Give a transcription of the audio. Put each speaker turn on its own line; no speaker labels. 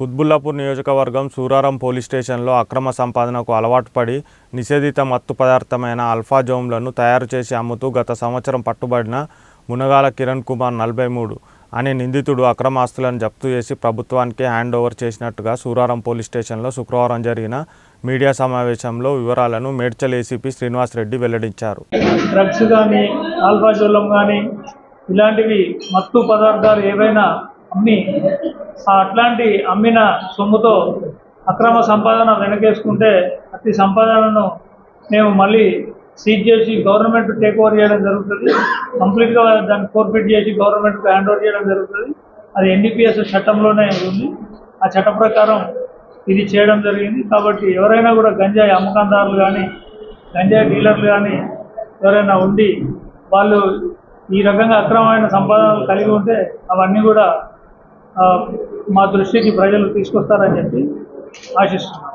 కుత్బుల్లాపూర్ నియోజకవర్గం సూరారం పోలీస్ స్టేషన్లో అక్రమ సంపాదనకు అలవాటు పడి నిషేధిత మత్తు పదార్థమైన అల్ఫాజోమ్లను తయారు చేసి అమ్ముతూ గత సంవత్సరం పట్టుబడిన మునగాల కిరణ్ కుమార్ నలభై మూడు అనే నిందితుడు అక్రమ ఆస్తులను జప్తు చేసి ప్రభుత్వానికి హ్యాండ్ ఓవర్ చేసినట్టుగా సూరారం పోలీస్ స్టేషన్లో శుక్రవారం జరిగిన మీడియా సమావేశంలో వివరాలను మేడ్చల్ ఏసీపీ శ్రీనివాస్ రెడ్డి వెల్లడించారు.
డ్రగ్స్ కానీ కానీ ఇలాంటివి మత్తు పదార్థాలు ఏవైనా అమ్మి. అట్లాంటి అమ్మిన సొమ్ముతో అక్రమ సంపాదన వెనకేసుకుంటే అతి సంపాదనను మేము మళ్ళీ సీజ్ చేసి గవర్నమెంట్ టేక్ ఓవర్ చేయడం జరుగుతుంది. కంప్లీట్గా దాన్ని ఫోర్ఫిట్ చేసి గవర్నమెంట్కి హ్యాండ్ ఓవర్ చేయడం జరుగుతుంది. అది ఎన్డీపీఎస్ చట్టంలోనే ఉంది. ఆ చట్ట ప్రకారం ఇది చేయడం జరిగింది. కాబట్టి ఎవరైనా కూడా గంజాయి అమ్మకందారులు కానీ గంజాయి డీలర్లు కానీ ఎవరైనా ఉండి వాళ్ళు ఈ రకంగా అక్రమమైన సంపాదనలు కలిగి ఉంటే అవన్నీ కూడా మా దృష్టికి ప్రజలు తీసుకొస్తారని చెప్పి ఆశిస్తున్నాను